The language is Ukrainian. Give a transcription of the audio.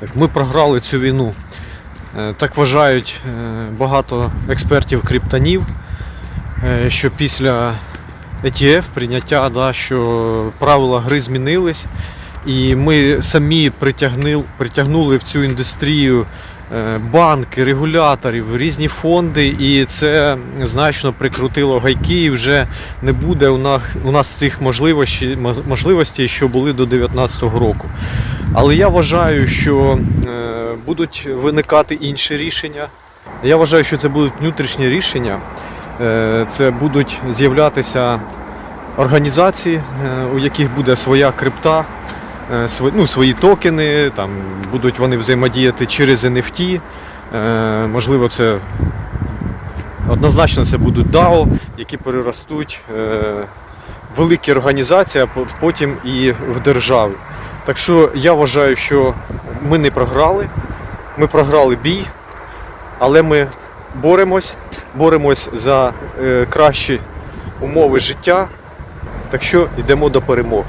Так, ми програли цю війну. Е, Так вважають е, багато експертів криптонів, е, що після ETF прийняття, да, що правила гри змінились, і ми самі притягнули, притягнули в цю індустрію банки, регуляторів, різні фонди, і це значно прикрутило гайки, і вже не буде у нас, у нас тих можливостей, можливостей, що були до 2019 року. Але я вважаю, що е, будуть виникати інші рішення. Я вважаю, що це будуть внутрішні рішення. Е, Це будуть з'являтися організації, е, у яких буде своя крипта, ну, свої токени, там, будуть вони взаємодіяти через NFT. Можливо, це однозначно це будуть DAO, які переростуть великі організації, а потім і в держави. Так що я вважаю, що ми не програли, ми програли бій, але ми боремось, боремось за е, кращі умови життя. Так що йдемо до перемоги.